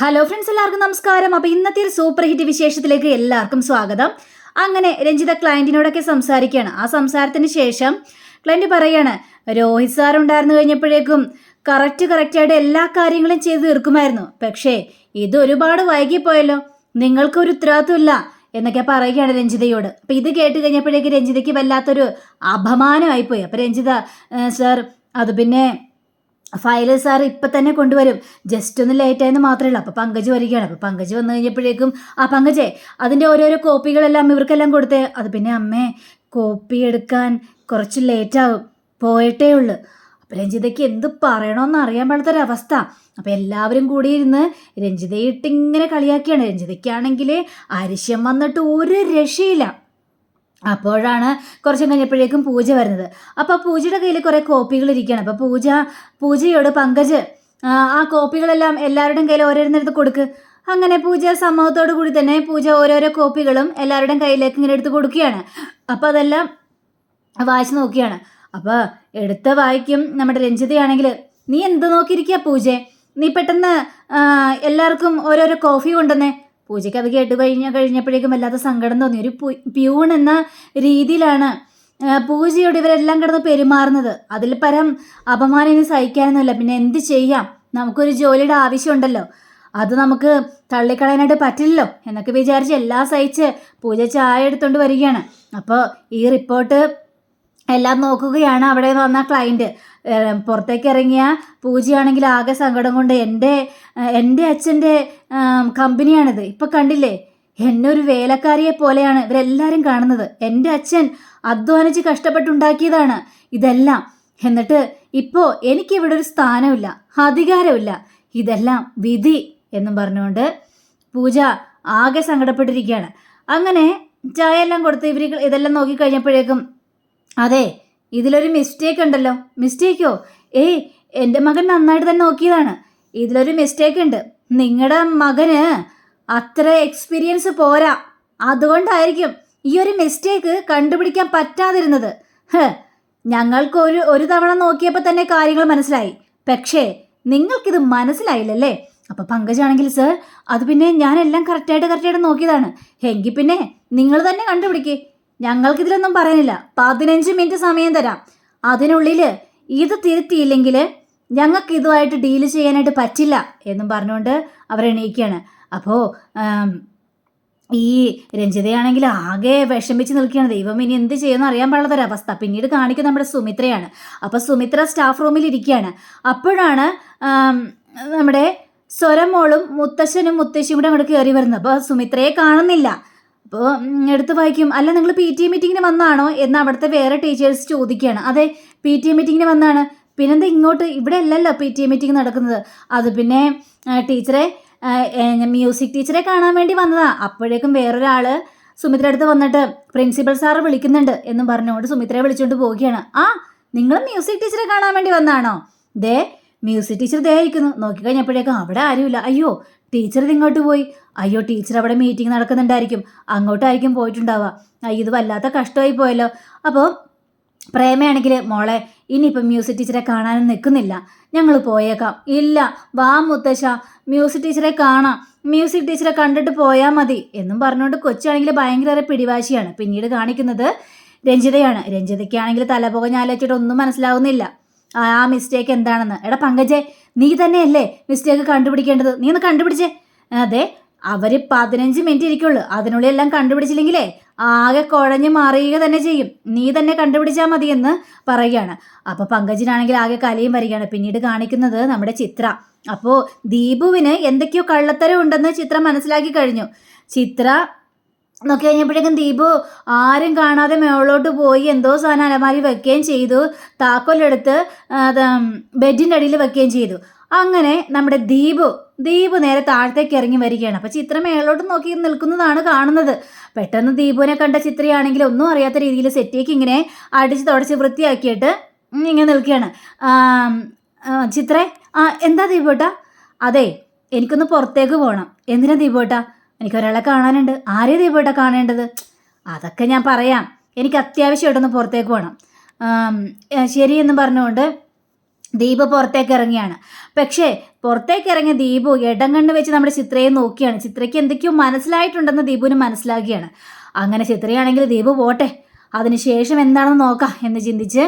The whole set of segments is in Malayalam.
ഹലോ ഫ്രണ്ട്സ് എല്ലാവർക്കും നമസ്കാരം. അപ്പോൾ ഇന്നത്തെ ഒരു സൂപ്പർ ഹിറ്റ് വിശേഷത്തിലേക്ക് എല്ലാവർക്കും സ്വാഗതം. അങ്ങനെ രഞ്ജിത ക്ലയന്റിനോടൊക്കെ സംസാരിക്കുകയാണ്. ആ സംസാരത്തിന് ശേഷം ക്ലയന്റ് പറയാണ് രോഹിത് സാർ ഉണ്ടായിരുന്നു കഴിഞ്ഞപ്പോഴേക്കും കറക്റ്റ് കറക്റ്റായിട്ട് എല്ലാ കാര്യങ്ങളും ചെയ്തു തീർക്കുമായിരുന്നു. പക്ഷേ ഇത് ഒരുപാട് വൈകിപ്പോയല്ലോ. നിങ്ങൾക്കൊരു ഉത്തരവാദിത്വമില്ല എന്നൊക്കെ പറയുകയാണ് രഞ്ജിതയോട്. അപ്പം ഇത് കേട്ട് കഴിഞ്ഞപ്പോഴേക്കും രഞ്ജിതയ്ക്ക് വല്ലാത്തൊരു അപമാനമായിപ്പോയി. അപ്പം രഞ്ജിത സാർ അത് പിന്നെ ഫയൽ സാർ ഇപ്പൊ തന്നെ കൊണ്ടുവരും. ജസ്റ്റ് ഒന്ന് ലേറ്റ് ആയെന്ന് മാത്രമേ ഉള്ളൂ. അപ്പോൾ പങ്കജ് വരികയാണ്. അപ്പോൾ പങ്കജ് വന്നു കഴിഞ്ഞപ്പോഴേക്കും ആ പങ്കജേ അതിന്റെ ഓരോരോ കോപ്പികളെല്ലാം ഇവർക്കെല്ലാം കൊടുത്തേ. അത് പിന്നെ അമ്മേ കോപ്പി എടുക്കാൻ കുറച്ച് ലേറ്റാവും പോയിട്ടേ ഉള്ളൂ. അപ്പം രഞ്ജിതയ്ക്ക് എന്ത് പറയണമെന്ന് അറിയാൻ പാടാത്തൊരവസ്ഥ. അപ്പം എല്ലാവരും കൂടി ഇരുന്ന് രഞ്ജിതയിട്ട് ഇങ്ങനെ കളിയാക്കിയാണ്. രഞ്ജിതയ്ക്കാണെങ്കിൽ അരിശം വന്നിട്ട് ഒരു രക്ഷയില്ല. അപ്പോഴാണ് കുറച്ച് കഴിഞ്ഞപ്പോഴേക്കും പൂജ വരുന്നത്. അപ്പോൾ പൂജയുടെ കയ്യിൽ കുറേ കോപ്പികൾ ഇരിക്കുകയാണ്. അപ്പോൾ പൂജ പൂജയോട് പങ്കജ് ആ, കോപ്പികളെല്ലാം എല്ലാവരുടെയും കയ്യിൽ ഓരോരുത്തരെടുത്ത് കൊടുക്ക്. അങ്ങനെ പൂജ സമ്മതത്തോടു കൂടി തന്നെ പൂജ ഓരോരോ കോപ്പികളും എല്ലാവരുടെയും കയ്യിലേക്ക് ഇങ്ങനെ എടുത്ത് കൊടുക്കുകയാണ്. അപ്പോൾ അതെല്ലാം വായിച്ച് നോക്കിയാണ് അപ്പോൾ എടുത്ത വായിക്കും നമ്മുടെ രഞ്ജിതയാണെങ്കിൽ നീ എന്ത് നോക്കിയിരിക്കുക പൂജ? നീ പെട്ടെന്ന് എല്ലാവർക്കും ഓരോരോ കോഫി കൊണ്ടുവന്നേ. പൂജയ്ക്ക് അത് കേട്ട് കഴിഞ്ഞ കഴിഞ്ഞപ്പോഴേക്കും വല്ലാത്ത സങ്കടം തോന്നി. ഒരു പ്യൂൺ എന്ന രീതിയിലാണ് പൂജയോട് ഇവരെല്ലാം കിടന്ന് പെരുമാറുന്നത്. അതിൽ പരം അപമാനം ഇനി സഹിക്കാനൊന്നുമില്ല. പിന്നെ എന്ത് ചെയ്യാം? നമുക്കൊരു ജോലിയുടെ ആവശ്യമുണ്ടല്ലോ. അത് നമുക്ക് തള്ളിക്കളയാനായിട്ട് പറ്റില്ലല്ലോ എന്നൊക്കെ വിചാരിച്ച് എല്ലാം സഹിച്ച് പൂജ ചായ എടുത്തുകൊണ്ട് വരികയാണ്. അപ്പോൾ ഈ റിപ്പോർട്ട് എല്ലാം നോക്കുകയാണ്. അവിടെ വന്ന ക്ലയന്റ് പുറത്തേക്ക് ഇറങ്ങിയ പൂജയാണെങ്കിൽ ആകെ സങ്കടം കൊണ്ട് എന്റെ എന്റെ അച്ഛന്റെ കമ്പനിയാണിത്. ഇപ്പം കണ്ടില്ലേ? എന്നെ ഒരു വേലക്കാരിയെ പോലെയാണ് ഇവരെല്ലാവരും കാണുന്നത്. എന്റെ അച്ഛൻ അധ്വാനിച്ച് കഷ്ടപ്പെട്ടുണ്ടാക്കിയതാണ് ഇതെല്ലാം. എന്നിട്ട് ഇപ്പോൾ എനിക്കിവിടെ ഒരു സ്ഥാനമില്ല അധികാരമില്ല. ഇതെല്ലാം വിധി എന്നും പറഞ്ഞുകൊണ്ട് പൂജ ആകെ സങ്കടപ്പെട്ടിരിക്കുകയാണ്. അങ്ങനെ ചായ എല്ലാം കൊടുത്ത് ഇവർ ഇതെല്ലാം നോക്കിക്കഴിഞ്ഞപ്പോഴേക്കും അതെ ഇതിലൊരു മിസ്റ്റേക്ക് ഉണ്ടല്ലോ. മിസ്റ്റേക്കോ ഏയ് എന്റെ മകൻ നന്നായിട്ട് തന്നെ നോക്കിയതാണ്. ഇതിലൊരു മിസ്റ്റേക്ക് ഉണ്ട്. നിങ്ങളുടെ മകന് അത്ര എക്സ്പീരിയൻസ് പോരാ. അതുകൊണ്ടായിരിക്കും ഈ ഒരു മിസ്റ്റേക്ക് കണ്ടുപിടിക്കാൻ പറ്റാതിരുന്നത്. ഞങ്ങൾക്ക് ഒരു ഒരു തവണ നോക്കിയപ്പോൾ തന്നെ കാര്യങ്ങൾ മനസ്സിലായി. പക്ഷേ നിങ്ങൾക്കിത് മനസ്സിലായില്ലല്ലേ? അപ്പോൾ പങ്കജാണെങ്കിൽ സർ അത് പിന്നെ ഞാനെല്ലാം കറക്റ്റായിട്ട് കറക്റ്റായിട്ട് നോക്കിയതാണ്. എങ്കിൽ പിന്നെ നിങ്ങൾ തന്നെ കണ്ടുപിടിക്കേ. ഞങ്ങൾക്കിതിലൊന്നും പറയാനില്ല. പതിനഞ്ച് മിനിറ്റ് സമയം തരാം. അതിനുള്ളിൽ ഇത് തിരുത്തിയില്ലെങ്കിൽ ഞങ്ങൾക്ക് ഇതുമായിട്ട് ഡീൽ ചെയ്യാനായിട്ട് പറ്റില്ല എന്നും പറഞ്ഞുകൊണ്ട് അവർ എണീക്കുകയാണ്. അപ്പോൾ ഈ രഞ്ജിതയാണെങ്കിൽ ആകെ വിഷമിച്ച് നിൽക്കുകയാണ്. ദൈവം ഇനി എന്ത് ചെയ്യുമെന്ന് അറിയാൻ പാടില്ലാത്തൊരവസ്ഥ പിന്നീട് കാണിക്കുന്ന നമ്മുടെ സുമിത്രയാണ്. അപ്പോൾ സുമിത്ര സ്റ്റാഫ് റൂമിൽ ഇരിക്കുകയാണ്. അപ്പോഴാണ് നമ്മുടെ സ്വരമോളും മുത്തശ്ശനും മുത്തശ്ശിയും കൂടെ അങ്ങോട്ട് കയറി വരുന്നത്. അപ്പോൾ സുമിത്രയെ കാണുന്നില്ല. അപ്പോൾ എടുത്ത് വായിക്കും. അല്ല നിങ്ങൾ പി ടി എ മീറ്റിങ്ങിന് വന്നാണോ? എന്ന് അവിടുത്തെ വേറെ ടീച്ചേഴ്സ് ചോദിക്കുകയാണ്. അതെ പി ടി എ മീറ്റിങ്ങിന് വന്നാണ്. പിന്നെന്താ ഇങ്ങോട്ട്? ഇവിടെ അല്ലല്ലോ പി ടി എ മീറ്റിംഗ് നടക്കുന്നത്. അത് പിന്നെ ടീച്ചറെ മ്യൂസിക് ടീച്ചറെ കാണാൻ വേണ്ടി വന്നതാ. അപ്പോഴേക്കും വേറൊരാൾ സുമിത്ര അടുത്ത് വന്നിട്ട് പ്രിൻസിപ്പൽ സാറ് വിളിക്കുന്നുണ്ട് എന്നും പറഞ്ഞുകൊണ്ട് സുമിത്രയെ വിളിച്ചുകൊണ്ട് പോവുകയാണ്. ആ നിങ്ങൾ മ്യൂസിക് ടീച്ചറെ കാണാൻ വേണ്ടി വന്നാണോ? ദേ മ്യൂസിക് ടീച്ചർ ദേ ഇരിക്കുന്നു നോക്കിക്കഴിഞ്ഞപ്പോഴേക്കും അവിടെ ആരുമില്ല. അയ്യോ ടീച്ചർ ഇതിങ്ങോട്ട് പോയി. അയ്യോ ടീച്ചർ അവിടെ മീറ്റിംഗ് നടക്കുന്നുണ്ടായിരിക്കും. അങ്ങോട്ടായിരിക്കും പോയിട്ടുണ്ടാവുക. അയ്യോ ഇത് വല്ലാത്ത കഷ്ടമായി പോയല്ലോ. അപ്പോൾ പ്രേമയാണെങ്കിൽ മോളെ ഇനിയിപ്പം മ്യൂസിക് ടീച്ചറെ കാണാനും നിൽക്കുന്നില്ല. ഞങ്ങൾ പോയേക്കാം. ഇല്ല വാ മുത്തശ്ശ. മ്യൂസിക് ടീച്ചറെ കാണാം. മ്യൂസിക് ടീച്ചറെ കണ്ടിട്ട് പോയാൽ മതി. എന്നും പറഞ്ഞുകൊണ്ട് കൊച്ചാണെങ്കിൽ ഭയങ്കര പിടിവാശിയാണ്. പിന്നീട് കാണിക്കുന്നത് രഞ്ജിതയാണ്. രഞ്ജിതയ്ക്കാണെങ്കിൽ തലപുക ഞാലച്ചിട്ട് ഒന്നും മനസ്സിലാവുന്നില്ല. ആ മിസ്റ്റേക്ക് എന്താണെന്ന്? എടാ പങ്കജെ നീ തന്നെയല്ലേ മിസ്റ്റേക്ക് കണ്ടുപിടിക്കേണ്ടത്? നീ ഒന്ന് കണ്ടുപിടിച്ചേ. അതെ അവർ പതിനഞ്ച് മിനിറ്റ് ഇരിക്കുള്ളൂ. അതിനുള്ളിൽ എല്ലാം കണ്ടുപിടിച്ചില്ലെങ്കിലേ ആകെ കുഴഞ്ഞു മാറുക തന്നെ ചെയ്യും. നീ തന്നെ കണ്ടുപിടിച്ചാൽ മതി എന്ന് പറയുകയാണ്. അപ്പോൾ പങ്കജിനാണെങ്കിൽ ആകെ കലയും വരികയാണ്. പിന്നീട് കാണിക്കുന്നത് നമ്മുടെ ചിത്ര. അപ്പോൾ ദീപുവിന് എന്തൊക്കെയോ കള്ളത്തരം ഉണ്ടെന്ന് ചിത്ര മനസ്സിലാക്കി കഴിഞ്ഞു. ചിത്ര നോക്കി കഴിഞ്ഞപ്പോഴേക്കും ദീപു ആരും കാണാതെ മേളോട്ട് പോയി എന്തോ സാധനം അലമാരി വെക്കുകയും ചെയ്തു. താക്കോലെടുത്ത് അത് ബെഡിന്റെ അടിയിൽ വെക്കുകയും ചെയ്തു. അങ്ങനെ നമ്മുടെ ദീപു ദീപു നേരെ താഴത്തേക്ക് ഇറങ്ങി വരികയാണ്. അപ്പോൾ ചിത്ര മേളോട്ട് നോക്കി നിൽക്കുന്നതാണ് കാണുന്നത്. പെട്ടെന്ന് ദീപുവിനെ കണ്ട ചിത്രയാണെങ്കിൽ ഒന്നും അറിയാത്ത രീതിയിൽ സെറ്റേക്ക് ഇങ്ങനെ അടിച്ച് തുടച്ച് വൃത്തിയാക്കിയിട്ട് ഇങ്ങനെ നിൽക്കുകയാണ്. ചിത്രേ ആ എന്താ ദീപോട്ടാ? അതെ എനിക്കൊന്ന് പുറത്തേക്ക് പോകണം എന്തിനാ ദീപോട്ടാ? എനിക്ക് ഒരാളെ കാണാനുണ്ട്. ആരെയാ ദീപോട്ടാ കാണേണ്ടത്? അതൊക്കെ ഞാൻ പറയാം. എനിക്ക് അത്യാവശ്യമായിട്ടൊന്ന് പുറത്തേക്ക് പോകണം ശരി എന്ന് പറഞ്ഞുകൊണ്ട് ദീപ് പുറത്തേക്ക് ഇറങ്ങിയാണ്. പക്ഷേ പുറത്തേക്ക് ഇറങ്ങിയ ദീപു ഇടം കണ്ണ് വെച്ച് നമ്മുടെ ചിത്രയെ നോക്കിയാണ്. ചിത്രയ്ക്ക് എന്തൊക്കെയോ മനസ്സിലായിട്ടുണ്ടെന്ന് ദീപുവിന് മനസ്സിലാക്കിയാണ്. അങ്ങനെ ചിത്രയാണെങ്കിൽ ദീപു പോട്ടെ. അതിനുശേഷം എന്താണെന്ന് നോക്കാം എന്ന് ചിന്തിച്ച്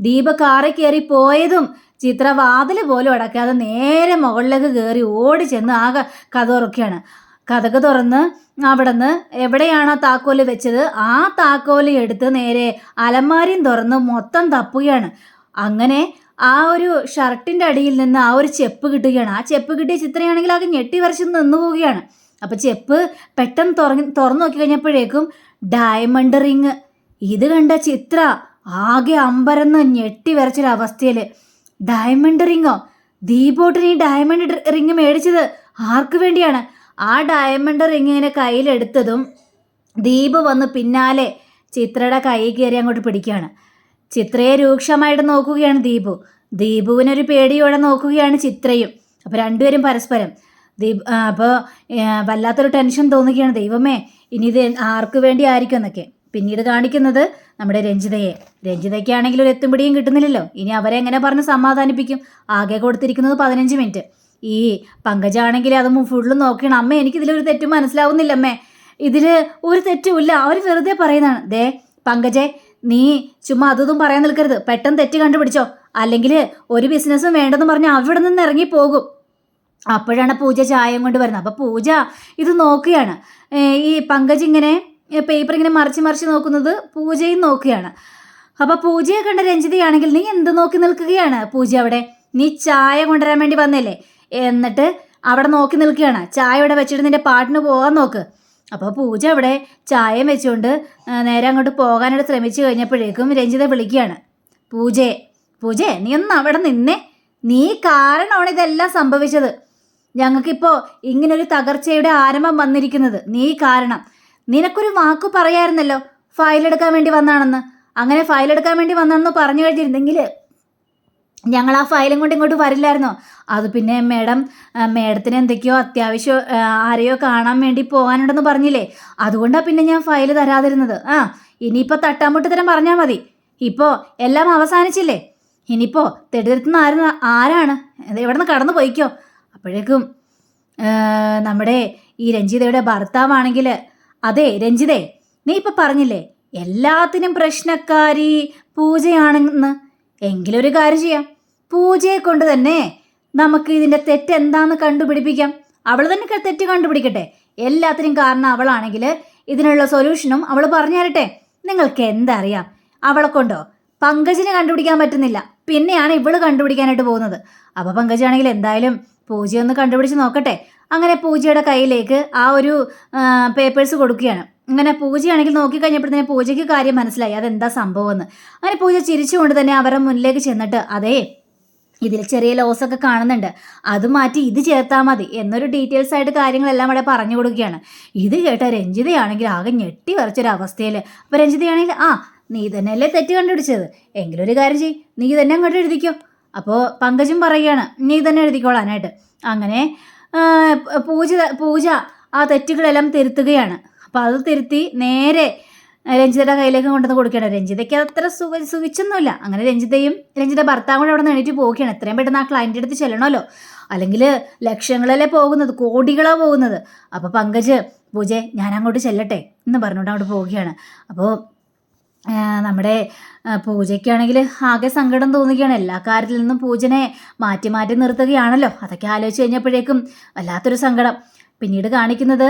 ദീപ കാറിൽ കയറി പോയതും ചിത്ര വാതിൽ പോലും അടക്കാതെ നേരെ മുകളിലേക്ക് കയറി ഓടി ചെന്ന് ആകെ കഥ കഥക് തുറന്ന് അവിടുന്ന് എവിടെയാണ് ആ താക്കോൽ വെച്ചത്? ആ താക്കോൽ എടുത്ത് നേരെ അലമാരിയും തുറന്ന് മൊത്തം തപ്പുകയാണ്. അങ്ങനെ ആ ഒരു ഷർട്ടിന്റെ അടിയിൽ നിന്ന് ആ ഒരു ചെപ്പ് കിട്ടുകയാണ്. ആ ചെപ്പ് കിട്ടിയ ചിത്രയാണെങ്കിൽ അത് ഞെട്ടി വരച്ച് നിന്നു പോവുകയാണ്. അപ്പോൾ ചെപ്പ് പെട്ടെന്ന് തുറന്ന് തുറന്നു നോക്കി കഴിഞ്ഞപ്പോഴേക്കും ഡയമണ്ട് റിങ് ഇത് കണ്ട ചിത്ര ആകെ അമ്പരന്ന് ഞെട്ടി വരച്ചൊരവസ്ഥയിൽ ഡയമണ്ട് റിങ്ങോ ദീപോട്ടിന് ഈ ഡയമണ്ട് റിങ് മേടിച്ചത് ആർക്ക് വേണ്ടിയാണ്? ആ ഡയമണ്ട് റിങ് ഇങ്ങനെ കയ്യിലെടുത്തതും ദീപ് വന്ന് പിന്നാലെ ചിത്രയുടെ കൈ കയറി അങ്ങോട്ട് പിടിക്കുകയാണ്. ചിത്രയെ രൂക്ഷമായിട്ട് നോക്കുകയാണ് ദീപു. ദീപുവിനൊരു പേടിയോടെ നോക്കുകയാണ് ചിത്രയും. അപ്പോൾ രണ്ടുപേരും പരസ്പരം. ദീപ് അപ്പോൾ വല്ലാത്തൊരു ടെൻഷൻ തോന്നുകയാണ്. ദൈവമേ ഇനി ഇത് ആർക്ക് വേണ്ടി ആയിരിക്കും എന്നൊക്കെ. പിന്നീട് കാണിക്കുന്നത് നമ്മുടെ രഞ്ജിതയെ. രഞ്ജിതയ്ക്കാണെങ്കിൽ ഒരു എത്തുംപിടിയും കിട്ടുന്നില്ലല്ലോ. ഇനി അവരെ എങ്ങനെ പറഞ്ഞ് സമാധാനിപ്പിക്കും? ആകെ കൊടുത്തിരിക്കുന്നത് പതിനഞ്ച് മിനിറ്റ്. ഈ പങ്കജാണെങ്കിൽ അത് ഫുള്ള് നോക്കണം അമ്മ എനിക്കിതിലൊരു തെറ്റും മനസ്സിലാവുന്നില്ല അമ്മേ ഇതിൽ ഒരു തെറ്റുമില്ല. അവർ വെറുതെ പറയുന്നതാണ്. ദേ പങ്കജെ നീ ചുമ്മാ അതൊന്നും പറയാൻ നിൽക്കരുത്. പെട്ടെന്ന് തെറ്റ് കണ്ടുപിടിച്ചോ. അല്ലെങ്കിൽ ഒരു ബിസിനസ്സും വേണ്ടെന്ന് പറഞ്ഞ് അവിടെ നിന്ന് ഇറങ്ങി പോകും. അപ്പോഴാണ് പൂജ ചായം കൊണ്ട് വരുന്നത്. അപ്പോൾ പൂജ ഇത് നോക്കുകയാണ്. ഈ പങ്കജ് ഇങ്ങനെ പേപ്പർ ഇങ്ങനെ മറിച്ച് മറിച്ച് നോക്കുന്നത് പൂജയും നോക്കുകയാണ്. അപ്പോൾ പൂജയെ കണ്ട രഞ്ജിതയാണെങ്കിൽ നീ എന്ത് നോക്കി നിൽക്കുകയാണ് പൂജ അവിടെ? നീ ചായ കൊണ്ടുവരാൻ വേണ്ടി വന്നല്ലേ എന്നിട്ട് അവിടെ നോക്കി നിൽക്കുകയാണ്. ചായ ഇവിടെ വെച്ചിട്ട് നിന്റെ പാട്ടിന് പോകാൻ നോക്ക്. അപ്പോൾ പൂജ അവിടെ ചായം വെച്ചുകൊണ്ട് നേരെ അങ്ങോട്ട് പോകാനായിട്ട് ശ്രമിച്ചു കഴിഞ്ഞപ്പോഴേക്കും രഞ്ജിത വിളിക്കുകയാണ്. പൂജയെ പൂജയെ നീ ഒന്ന് അവിടെ നിന്നേ. നീ കാരണമാണ് ഇതെല്ലാം സംഭവിച്ചത്. ഞങ്ങൾക്കിപ്പോൾ ഇങ്ങനൊരു തകർച്ചയുടെ ആരംഭം വന്നിരിക്കുന്നത്. നീ കാരണം. നിനക്കൊരു വാക്ക് പറയായിരുന്നല്ലോ ഫയലെടുക്കാൻ വേണ്ടി വന്നാണെന്ന്. അങ്ങനെ ഫയലെടുക്കാൻ വേണ്ടി വന്നാണെന്ന് പറഞ്ഞു കഴിഞ്ഞിരുന്നെങ്കിൽ ഞങ്ങൾ ആ ഫയലും കൊണ്ട് ഇങ്ങോട്ട് വരില്ലായിരുന്നോ? അത് പിന്നെ മേഡം മേഡത്തിന് എന്തൊക്കെയോ അത്യാവശ്യം ആരെയോ കാണാൻ വേണ്ടി പോകാനുണ്ടെന്ന് പറഞ്ഞില്ലേ? അതുകൊണ്ടാണ് പിന്നെ ഞാൻ ഫയൽ തരാതിരുന്നത്. ആ ഇനിയിപ്പോൾ തട്ടാമുട്ട് തരം പറഞ്ഞാൽ മതി. ഇപ്പോൾ എല്ലാം അവസാനിച്ചില്ലേ? ഇനിയിപ്പോൾ തെടുത്തിരുത്തുന്ന ആര് ആരാണ്? എവിടെ നിന്ന് കടന്നു പോയിക്കോ? അപ്പോഴേക്കും നമ്മുടെ ഈ രഞ്ജിതയുടെ ഭർത്താവാണെങ്കിൽ അതെ രഞ്ജിതേ നീ ഇപ്പം പറഞ്ഞില്ലേ? എല്ലാത്തിനും പ്രശ്നക്കാരി പൂജയാണെന്ന്. എങ്കിലൊരു കാര്യം ചെയ്യാം. പൂജയെ കൊണ്ട് തന്നെ നമുക്ക് ഇതിന്റെ തെറ്റെന്താന്ന് കണ്ടുപിടിപ്പിക്കാം. അവൾ തന്നെ തെറ്റ് കണ്ടുപിടിക്കട്ടെ. എല്ലാത്തിനും കാരണം അവളാണെങ്കിൽ ഇതിനുള്ള സൊല്യൂഷനും അവൾ പറഞ്ഞു തരട്ടെ. നിങ്ങൾക്ക് എന്തറിയാം? അവളെ കൊണ്ടോ? പങ്കജിനെ കണ്ടുപിടിക്കാൻ പറ്റുന്നില്ല. പിന്നെയാണ് ഇവൾ കണ്ടുപിടിക്കാനായിട്ട് പോകുന്നത്. അപ്പോൾ പങ്കജാണെങ്കിൽ എന്തായാലും പൂജയൊന്ന് കണ്ടുപിടിച്ച് നോക്കട്ടെ. അങ്ങനെ പൂജയുടെ കയ്യിലേക്ക് ആ ഒരു പേപ്പേഴ്സ് കൊടുക്കുകയാണ്. അങ്ങനെ പൂജയാണെങ്കിൽ നോക്കിക്കഴിഞ്ഞപ്പോഴത്തേന് പൂജയ്ക്ക് കാര്യം മനസ്സിലായി. അതെന്താ സംഭവം എന്ന്. അങ്ങനെ പൂജ ചിരിച്ചുകൊണ്ട് തന്നെ അവരുടെ മുന്നിലേക്ക് ചെന്നിട്ട് അതേ ഇതിൽ ചെറിയ ലോസ് ഒക്കെ കാണുന്നുണ്ട്. അത് മാറ്റി ഇത് ചേർത്താൽ മതി എന്നൊരു ഡീറ്റെയിൽസ് ആയിട്ട് കാര്യങ്ങളെല്ലാം അവിടെ പറഞ്ഞു കൊടുക്കുകയാണ്. ഇത് കേട്ട രഞ്ജിതയാണെങ്കിൽ ആകെ ഞെട്ടി വരച്ചൊരു അവസ്ഥയിൽ അപ്പോൾ രഞ്ജിതയാണെങ്കിൽ ആ നീ തന്നെയല്ലേ തെറ്റ് കണ്ടുപിടിച്ചത്? എങ്കിലും ഒരു കാര്യം ചെയ് നീ തന്നെ അങ്ങോട്ട് എഴുതിക്കോ. അപ്പോൾ പങ്കജും പറയുകയാണ് നീ തന്നെ എഴുതിക്കോളാനായിട്ട്. അങ്ങനെ പൂജ പൂജ ആ തെറ്റുകളെല്ലാം തിരുത്തുകയാണ്. അപ്പോൾ അത് തിരുത്തി നേരെ രഞ്ജിതയുടെ കയ്യിലേക്ക് കൊണ്ടുവന്ന് കൊടുക്കുകയാണ്. രഞ്ജിതയ്ക്ക് അത്ര സുഖ സുഖിച്ചൊന്നുമില്ല. അങ്ങനെ രഞ്ജിതയും രഞ്ജിത ഭർത്താവും കൂടെ അവിടെ എണീറ്റ് പോവുകയാണ്. എത്രയും പെട്ടെന്ന് ആ ക്ലയന്റിന്റെ അടുത്ത് ചെല്ലണമല്ലോ. അല്ലെങ്കിൽ ലക്ഷങ്ങളല്ലേ പോകുന്നത്? കോടികളാണ് പോകുന്നത്. അപ്പോൾ പങ്കജ് പൂജെ ഞാൻ അങ്ങോട്ട് ചെല്ലട്ടെ എന്ന് പറഞ്ഞുകൊണ്ട് അങ്ങോട്ട് പോവുകയാണ്. അപ്പോൾ നമ്മുടെ പൂജയ്ക്കാണെങ്കിൽ ആകെ സങ്കടം തോന്നുകയാണ്. എല്ലാ കാര്യത്തിൽ നിന്നും പൂജനെ മാറ്റി മാറ്റി നിർത്തുകയാണല്ലോ. അതൊക്കെ ആലോചിച്ച് കഴിഞ്ഞപ്പോഴേക്കും വല്ലാത്തൊരു സങ്കടം. പിന്നീട് കാണിക്കുന്നത്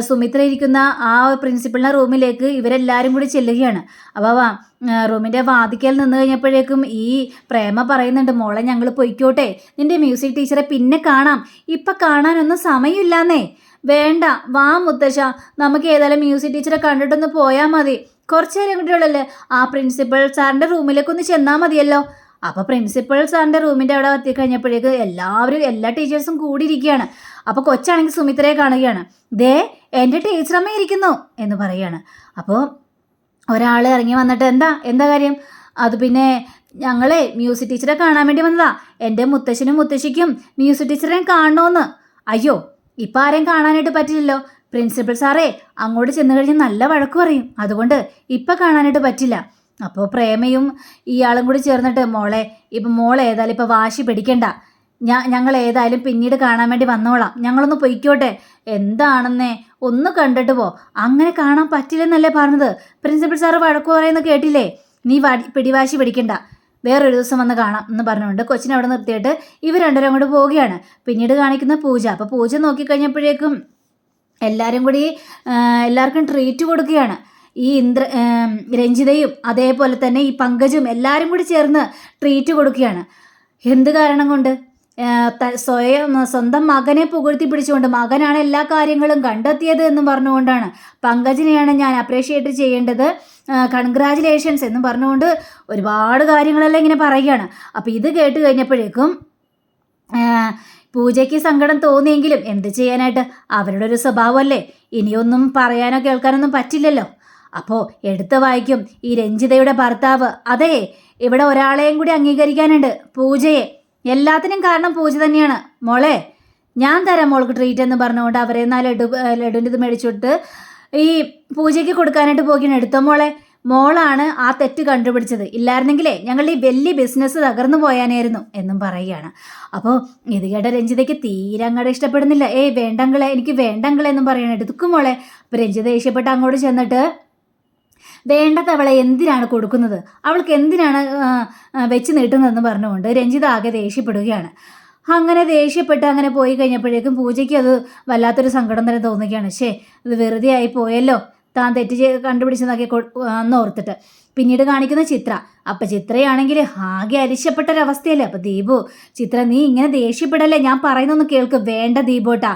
സുമിത്ര ഇരിക്കുന്ന ആ പ്രിൻസിപ്പളിന്റെ റൂമിലേക്ക് ഇവരെല്ലാവരും കൂടി ചെല്ലുകയാണ്. അപ്പോൾ റൂമിന്റെ വാതിക്കൽ നിന്ന് കഴിഞ്ഞപ്പോഴേക്കും ഈ പ്രേമ പറയുന്നുണ്ട് മോളെ ഞങ്ങൾ പൊയ്ക്കോട്ടെ. നിന്റെ മ്യൂസിക് ടീച്ചറെ പിന്നെ കാണാം. ഇപ്പം കാണാനൊന്നും സമയമില്ലാന്നേ. വേണ്ട. വാ മുത്തശ്ശ. നമുക്ക് ഏതായാലും മ്യൂസിക് ടീച്ചറെ കണ്ടിട്ടൊന്ന് പോയാൽ മതി. കുറച്ച് നേരം കൂടിയുള്ളല്ലേ ആ പ്രിൻസിപ്പൽ സാറിന്റെ റൂമിലേക്ക് ഒന്ന് ചെന്നാൽ മതിയല്ലോ. അപ്പോൾ പ്രിൻസിപ്പൽ സാറിന്റെ റൂമിന്റെ അവിടെ എത്തി കഴിഞ്ഞപ്പോഴേക്ക് എല്ലാവരും എല്ലാ ടീച്ചേഴ്സും കൂടിയിരിക്കുകയാണ്. അപ്പോൾ കൊച്ചാണെങ്കിൽ സുമിത്രയെ കാണുകയാണ്. ദേ എന്റെ ടീച്ചറമ്മ ഇരിക്കുന്നു എന്ന് പറയുകയാണ്. അപ്പോൾ ഒരാൾ ഇറങ്ങി വന്നിട്ട് എന്താ എന്താ കാര്യം? അത് പിന്നെ ഞങ്ങളെ മ്യൂസിക് ടീച്ചറെ കാണാൻ വേണ്ടി വന്നതാ. എന്റെ മുത്തശ്ശനും മുത്തശ്ശിക്കും മ്യൂസിക് ടീച്ചറെ കാണണമെന്ന് അയ്യോ ഇപ്പം ആരെയും കാണാനായിട്ട് പറ്റില്ലല്ലോ. പ്രിൻസിപ്പൽ സാറേ അങ്ങോട്ട് ചെന്ന് കഴിഞ്ഞാൽ നല്ല വഴക്ക് പറയും. അതുകൊണ്ട് ഇപ്പം കാണാനായിട്ട് പറ്റില്ല. അപ്പോൾ പ്രേമയും ഇയാളും കൂടി ചേർന്നിട്ട് മോളെ ഇപ്പം മോളെ ഏതായാലും ഇപ്പോൾ വാശി പിടിക്കണ്ട. ഞാ ഞങ്ങൾ ഏതായാലും പിന്നീട് കാണാൻ വേണ്ടി വന്നോളാം. ഞങ്ങളൊന്ന് പൊയ്ക്കോട്ടെ. എന്താണെന്നേ ഒന്ന് കണ്ടിട്ട് പോ. അങ്ങനെ കാണാൻ പറ്റില്ലെന്നല്ലേ പറഞ്ഞത്? പ്രിൻസിപ്പൽ സാറ് വഴക്കു പറയുന്നത് കേട്ടില്ലേ? നീ വടി പിടിവാശി പിടിക്കണ്ട. വേറൊരു ദിവസം വന്ന് കാണാം എന്ന് പറഞ്ഞുകൊണ്ട് കൊച്ചിനെ അവിടെ നിർത്തിയിട്ട് ഇവർ രണ്ടുപേരും അങ്ങോട്ട് പോവുകയാണ്. പിന്നീട് കാണിക്കുന്ന പൂജ. അപ്പോൾ പൂജ നോക്കിക്കഴിഞ്ഞപ്പോഴേക്കും എല്ലാവരും കൂടി എല്ലാവർക്കും ട്രീറ്റ് കൊടുക്കുകയാണ്. ഈ ഇന്ദ്ര രഞ്ജിതയും അതേപോലെ തന്നെ ഈ പങ്കജും എല്ലാവരും കൂടി ചേർന്ന് ട്രീറ്റ് കൊടുക്കുകയാണ്. എന്ത് കാരണം കൊണ്ട്? സ്വയം സ്വന്തം മകനെ പുകഴ്ത്തി പിടിച്ചുകൊണ്ട് മകനാണ് എല്ലാ കാര്യങ്ങളും കണ്ടെത്തിയത് എന്ന് പറഞ്ഞുകൊണ്ടാണ് പങ്കജിനെയാണ് ഞാൻ അപ്രീഷിയേറ്റ് ചെയ്യേണ്ടത്. കൺഗ്രാചുലേഷൻസ് എന്ന് പറഞ്ഞുകൊണ്ട് ഒരുപാട് കാര്യങ്ങളെല്ലാം ഇങ്ങനെ പറയുകയാണ്. അപ്പോൾ ഇത് കേട്ട് കഴിഞ്ഞപ്പോഴേക്കും പൂജയ്ക്ക് സങ്കടം തോന്നിയെങ്കിലും എന്ത് ചെയ്യാനായിട്ട്? അവരുടെ ഒരു സ്വഭാവമല്ലേ? ഇനിയൊന്നും പറയാനോ കേൾക്കാനൊന്നും പറ്റില്ലല്ലോ. അപ്പോൾ എടുത്ത വായിക്കും. ഈ രഞ്ജിതയുടെ ഭർത്താവ്. അതെ ഇവിടെ ഒരാളെയും കൂടി അംഗീകരിക്കാനുണ്ട്. പൂജയെ. എല്ലാത്തിനും കാരണം പൂജ തന്നെയാണ്. മോളെ ഞാൻ തരാം മോൾക്ക് ട്രീറ്റ് എന്ന് പറഞ്ഞുകൊണ്ട് അവരെ നാ ലഡു ലഡുവിന്റെ ഇത് മേടിച്ചിട്ട് ഈ പൂജയ്ക്ക് കൊടുക്കാനായിട്ട് പോകുന്ന എടുത്തോ മോളെ? മോളാണ് ആ തെറ്റ് കണ്ടുപിടിച്ചത്. ഇല്ലായിരുന്നെങ്കിലേ ഞങ്ങളുടെ ഈ വലിയ ബിസിനസ് തകർന്നു പോയാനായിരുന്നു എന്നും പറയുകയാണ്. അപ്പോൾ ഇത് കേട്ട രഞ്ജിതയ്ക്ക് തീരെ അങ്ങോട്ട് ഇഷ്ടപ്പെടുന്നില്ല. ഏയ് വേണ്ടങ്കളെ എനിക്ക് വേണ്ടങ്കളെ എന്നും പറയണം എടുക്കും മോളെ. അപ്പോൾ രഞ്ജിത ദേഷ്യപ്പെട്ട് അങ്ങോട്ട് ചെന്നിട്ട് വേണ്ടത് അവളെ എന്തിനാണ് കൊടുക്കുന്നത്? അവൾക്ക് എന്തിനാണ് വെച്ച് നീട്ടുന്നതെന്ന് പറഞ്ഞുകൊണ്ട് രഞ്ജിത ആകെ ദേഷ്യപ്പെടുകയാണ്. അങ്ങനെ ദേഷ്യപ്പെട്ട് അങ്ങനെ പോയി കഴിഞ്ഞപ്പോഴേക്കും പൂജയ്ക്ക് അത് വല്ലാത്തൊരു സങ്കടം തന്നെ തോന്നുകയാണ്. ശേ ഇത് വെറുതെ ആയി പോയല്ലോ. താൻ തെറ്റ് ചെയ്ത് കണ്ടുപിടിച്ചെന്നൊക്കെ അന്ന് ഓർത്തിട്ട്. പിന്നീട് കാണിക്കുന്ന ചിത്ര. അപ്പം ചിത്രയാണെങ്കിൽ ആകെ അരിശപ്പെട്ടൊരവസ്ഥയല്ലേ? അപ്പം ദീപു ചിത്ര നീ ഇങ്ങനെ ദേഷ്യപ്പെടല്ലേ? ഞാൻ പറയുന്നൊന്ന് കേൾക്ക്. വേണ്ട ദീപോട്ടാ.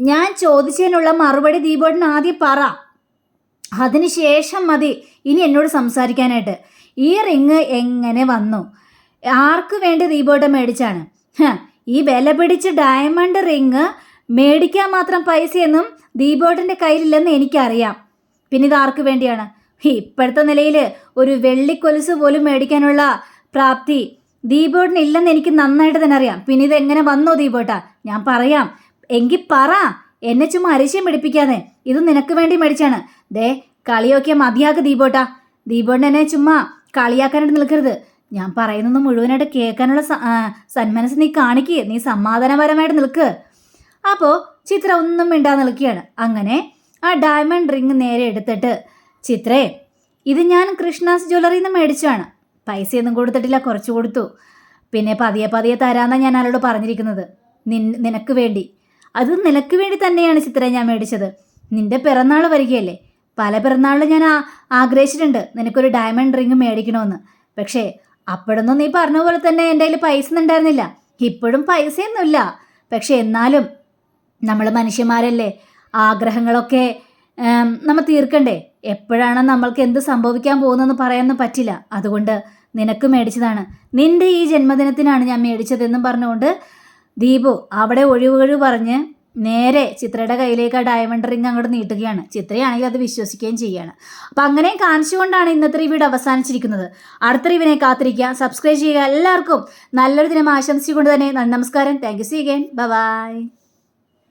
ഞാൻ ചോദിച്ചതിനുള്ള മറുപടി ദീപോട്ടിന് ആദ്യം പറ. അതിനുശേഷം മതി. ഇനി എന്നോട് സംസാരിക്കാനായിട്ട്. ഈ റിങ് എങ്ങനെ വന്നു? ആർക്ക് വേണ്ടി റീബോട്ട് മേടിച്ചാണ്? ഈ വില പിടിച്ച് ഡയമണ്ട് റിങ് മേടിക്കാൻ മാത്രം പൈസയൊന്നും ദീപോട്ടിന്റെ കയ്യിലില്ലെന്ന് എനിക്കറിയാം. പിന്നെ ഇത് ആർക്ക് വേണ്ടിയാണ്? ഇപ്പോഴത്തെ നിലയിൽ ഒരു വെള്ളിക്കൊലുസ് പോലും മേടിക്കാനുള്ള പ്രാപ്തി ദീപോട്ടിന് ഇല്ലെന്ന് എനിക്ക് നന്നായിട്ട് തന്നെ അറിയാം. പിന്നെ ഇത് എങ്ങനെ വന്നോ ദീപോട്ട ഞാൻ പറയാം. എങ്കിൽ പറ. എന്നെ ചുമ്മാ അരിശയം പിടിപ്പിക്കാതെ. ഇത് നിനക്ക് വേണ്ടി മേടിച്ചാണ്. ദേ കളിയൊക്കെ മതിയാക്ക് ദീപോട്ട. ദീപോട്ടിന് എന്നെ ചുമ്മാ കളിയാക്കാനായിട്ട് നിൽക്കരുത്. ഞാൻ പറയുന്നത് മുഴുവനായിട്ട് കേൾക്കാനുള്ള സന്മനസ് നീ കാണിക്ക്. നീ സമാധാനപരമായിട്ട് നിൽക്ക്. അപ്പോൾ ചിത്ര ഒന്നും മിണ്ടാ നിൽക്കുകയാണ്. അങ്ങനെ ആ ഡയമണ്ട് റിങ് നേരെ എടുത്തിട്ട് ചിത്രേ ഇത് ഞാൻ കൃഷ്ണാസ് ജ്വല്ലറിയിൽ നിന്ന് മേടിച്ചാണ് പൈസയൊന്നും കൊടുത്തിട്ടില്ല കുറച്ച് കൊടുത്തു. പിന്നെ പതിയെ പതിയെ തരാമെന്നാണ് ഞാൻ അവളോട് പറഞ്ഞിരിക്കുന്നത്. നിൻ നിനക്ക് വേണ്ടി. അത് നിനക്ക് വേണ്ടി തന്നെയാണ് ചിത്ര ഞാൻ മേടിച്ചത്. നിന്റെ പിറന്നാൾ വരികയല്ലേ? പല പിറന്നാളിലും ഞാൻ ആഗ്രഹിച്ചിട്ടുണ്ട് നിനക്കൊരു ഡയമണ്ട് റിങ് മേടിക്കണമെന്ന് പക്ഷേ അപ്പോഴൊന്നും നീ പറഞ്ഞ പോലെ തന്നെ എന്റെ കയ്യിൽ പൈസ ഉണ്ടായിരുന്നില്ല. ഇപ്പോഴും പൈസയൊന്നുമില്ല. പക്ഷെ എന്നാലും നമ്മൾ മനുഷ്യന്മാരല്ലേ? ആഗ്രഹങ്ങളൊക്കെ നമ്മൾ നമ്മ തീർക്കണ്ടേ? എപ്പോഴാണ് നമ്മൾക്ക് എന്ത് സംഭവിക്കാൻ പോകുന്നതെന്ന് പറയാനൊന്നും പറ്റില്ല. അതുകൊണ്ട് നിനക്ക് മേടിച്ചതാണ്. നിന്റെ ഈ ജന്മദിനത്തിനാണ് ഞാൻ മേടിച്ചതെന്നും പറഞ്ഞുകൊണ്ട് ദീപു അവിടെ ഒഴിവുകഴിവ് പറഞ്ഞ് നേരെ ചിത്രയുടെ കയ്യിലേക്ക് ആ ഡയമണ്ട് റിങ് അങ്ങോട്ട് നീട്ടുകയാണ്. ചിത്രയാണെങ്കിൽ അത് വിശ്വസിക്കുകയും ചെയ്യുകയാണ് അപ്പം അങ്ങനെ കാണിച്ചുകൊണ്ടാണ് ഇന്നത്തെ റിവ്യൂടെ അവസാനിച്ചിരിക്കുന്നത്. അടുത്ത റിവിനെ കാത്തിരിക്കുക. സബ്സ്ക്രൈബ് ചെയ്യുക. എല്ലാവർക്കും നല്ലൊരു ദിനം ആശംസിച്ചുകൊണ്ട് തന്നെ നന്ദി, നമസ്കാരം. Thank you see again bye